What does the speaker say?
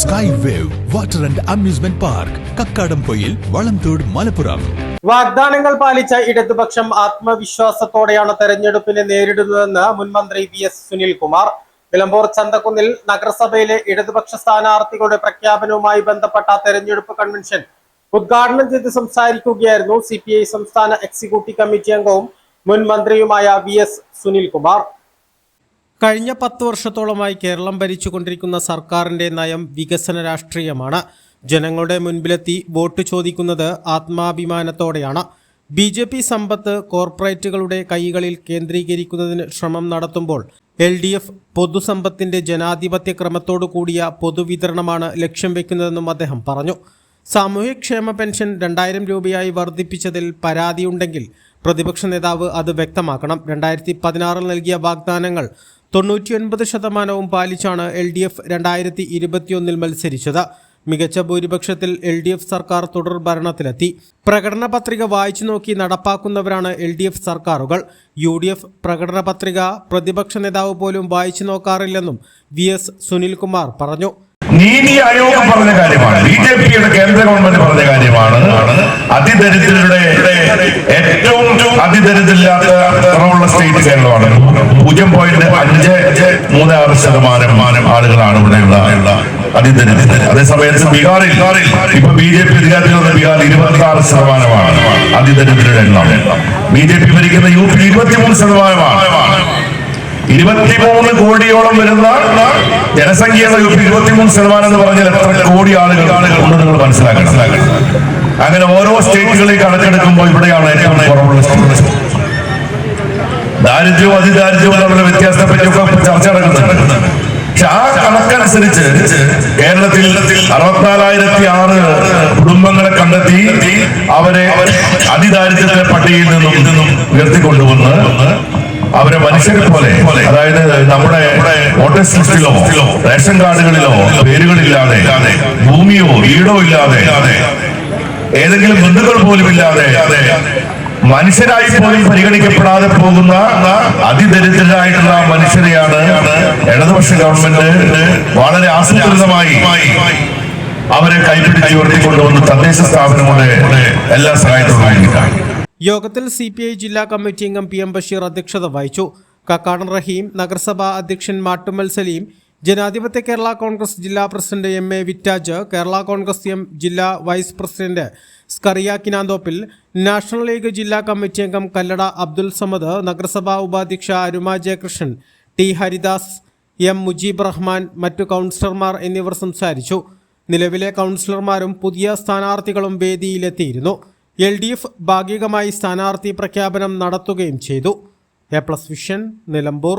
Sky wave water and amusement park Kakkadampoyil Valamthode Malappuram വാഗ്ദാനങ്ങൾ പാലിച്ച ഇടതുപക്ഷം ആത്മവിശ്വാസത്തോടെയാണ് തെരഞ്ഞെടുപ്പിനെ നേരിടുന്നതെന്ന് മുൻ മന്ത്രി വി എസ് സുനിൽകുമാർ. നിലമ്പൂർ ചന്തക്കുന്നിൽ നഗരസഭയിലെ ഇടതുപക്ഷ സ്ഥാനാർത്ഥികളുടെ പ്രഖ്യാപനവുമായി ബന്ധപ്പെട്ട തെരഞ്ഞെടുപ്പ് കൺവെൻഷൻ ഉദ്ഘാടനം ചെയ്ത് സംസാരിക്കുകയായിരുന്നു സി സംസ്ഥാന എക്സിക്യൂട്ടീവ് കമ്മിറ്റി അംഗവും മുൻ മന്ത്രിയുമായ വി എസ് സുനിൽകുമാർ. കഴിഞ്ഞ പത്ത് വർഷത്തോളമായി കേരളം ഭരിച്ചുകൊണ്ടിരിക്കുന്ന സർക്കാരിന്റെ നയം വികസന രാഷ്ട്രീയമാണ്. ജനങ്ങളുടെ മുൻപിലെത്തി വോട്ട് ചോദിക്കുന്നത് ആത്മാഭിമാനത്തോടെയാണ്. ബി ജെ പി സമ്പത്ത് കോർപ്പറേറ്റുകളുടെ കൈകളിൽ കേന്ദ്രീകരിക്കുന്നതിന് ശ്രമം നടത്തുമ്പോൾ എൽ ഡി എഫ് പൊതുസമ്പത്തിന്റെ ജനാധിപത്യ ക്രമത്തോടു കൂടിയ പൊതുവിതരണമാണ് ലക്ഷ്യം വെക്കുന്നതെന്നും അദ്ദേഹം പറഞ്ഞു. സാമൂഹ്യക്ഷേമ പെൻഷൻ രണ്ടായിരം രൂപയായി വർദ്ധിപ്പിച്ചതിൽ പരാതിയുണ്ടെങ്കിൽ പ്രതിപക്ഷ നേതാവ് അത് വ്യക്തമാക്കണം. രണ്ടായിരത്തി പതിനാറിൽ നൽകിയ വാഗ്ദാനങ്ങൾ തൊണ്ണൂറ്റിയൊൻപത് ശതമാനവും പാലിച്ചാണ് എൽ ഡി എഫ് രണ്ടായിരത്തി ഇരുപത്തിയൊന്നിൽ മത്സരിച്ചത്. മികച്ച ഭൂരിപക്ഷത്തിൽ എൽ ഡി എഫ് സർക്കാർ തുടർ ഭരണത്തിലെത്തി. പ്രകടന പത്രിക വായിച്ചു നോക്കി നടപ്പാക്കുന്നവരാണ് എൽ ഡി എഫ് സർക്കാരുകൾ. യു ഡി എഫ് പ്രകടന പത്രിക പ്രതിപക്ഷ നേതാവ് പോലും വായിച്ചു നോക്കാറില്ലെന്നും വി എസ് സുനിൽകുമാർ പറഞ്ഞു. നീതി ആയോഗ് പറഞ്ഞ കാര്യമാണ്. ബി ജെ പിയുടെ കേന്ദ്ര ഗവൺമെന്റ് പറഞ്ഞ കാര്യമാണ്. അതിദരിദ്രരുടെ ഏറ്റവും അതിദരിദ്രില്ലാത്ത കുറവുള്ള സ്റ്റേറ്റ് കേരളമാണ്. പൂജ്യം പോയിന്റ് അഞ്ച് മൂന്ന് ആറ് ശതമാനം ആളുകളാണ് ഇവിടെയുള്ള അതിദരിദ്രർ. അതേസമയത്ത് ബീഹാറിൽ ഇപ്പൊ ബി ജെ പി അധികാരത്തിൽ വന്ന ബീഹാർ ഇരുപത്തി ആറ് ശതമാനമാണ് അതിദരിദ്രരുടെ എണ്ണം. ബി ജെ പി ഭരിക്കുന്ന യു പി ഇരുപത്തിമൂന്ന് ശതമാനമാണ്. ഇരുപത്തിമൂന്ന് കോടിയോളം വരുന്ന ജനസംഖ്യയുടെ ഇരുപത്തിമൂന്ന് ശതമാനം എന്ന് പറഞ്ഞാൽ എത്ര കോടി ആളുകൾ ഉണ്ടെന്ന് നിങ്ങൾ മനസ്സിലാക്കണം. അങ്ങനെ ഓരോ സ്റ്റേറ്റുകളിലേക്ക് കണക്കെടുക്കുമ്പോൾ ഇവിടെയാണ് ഏറ്റവും കുറവുള്ള ദാരിദ്ര്യവും അതിദാരിദ്ര്യവും തമ്മിലുള്ള വ്യത്യാസത്തെ പറ്റിയൊക്കെ ചർച്ച നടക്കുന്നുണ്ട്. പക്ഷെ ആ കണക്കനുസരിച്ച് കേരളത്തിൽ അറുപത്തിനാലായിരത്തി ആറ് കുടുംബങ്ങളെ കണ്ടെത്തി അവരെ അതിദാരിദ്ര്യത്തിന്റെ പട്ടികയിൽ നിന്നും ഉയർത്തിക്കൊണ്ടുവന്ന് അവരെ മനുഷ്യരെ പോലെ അതായത് നമ്മുടെ വോട്ടേഴ്സ് ലിസ്റ്റിലോ റേഷൻ കാർഡുകളിലോ പേരുകളില്ലാതെ ഭൂമിയോ വീടോ ഇല്ലാതെ ഏതെങ്കിലും ബന്ധുക്കൾ പോലും ഇല്ലാതെ മനുഷ്യരായി പോലും പരിഗണിക്കപ്പെടാതെ പോകുന്ന അതിദരിദ്രരായിട്ടുള്ള മനുഷ്യരെയാണ് ഇടതുപക്ഷ ഗവൺമെന്റ് വളരെ ആസൂത്രിതമായി അവരെ കൈപിടിച്ച് ഉയർത്തിക്കൊണ്ടുവന്ന് തദ്ദേശ സ്ഥാപനങ്ങളുടെ എല്ലാ സഹായത്തോടും യോഗത്തിൽ സി പി ഐ ജില്ലാ കമ്മിറ്റി അംഗം പി എം ബഷീർ അധ്യക്ഷത വഹിച്ചു. കക്കാടൻ റഹീം നഗരസഭാ അധ്യക്ഷൻ മാട്ടുമൽ സലീം ജനാധിപത്യ കേരള കോൺഗ്രസ് ജില്ലാ president M A വിറ്റാജ് Kerala Congress M ജില്ലാ vice president Skaria Kinanthoppil National League ജില്ലാ കമ്മിറ്റി അംഗം കല്ലട അബ്ദുൽ സമദ് നഗരസഭാ ഉപാധ്യക്ഷ അരുമ ജയകൃഷ്ണൻ ടി ഹരിദാസ് എം മുജീബ് റഹ്മാൻ മറ്റു കൗൺസിലർമാർ എന്നിവർ സംസാരിച്ചു. നിലവിലെ കൗൺസിലർമാരും പുതിയ സ്ഥാനാർത്ഥികളും വേദിയിലെത്തിയിരുന്നു. എൽ ഡി എഫ് ഭാഗികമായി സ്ഥാനാർത്ഥി പ്രഖ്യാപനം നടത്തുകയും ചെയ്തു. A plus vision Nilambur.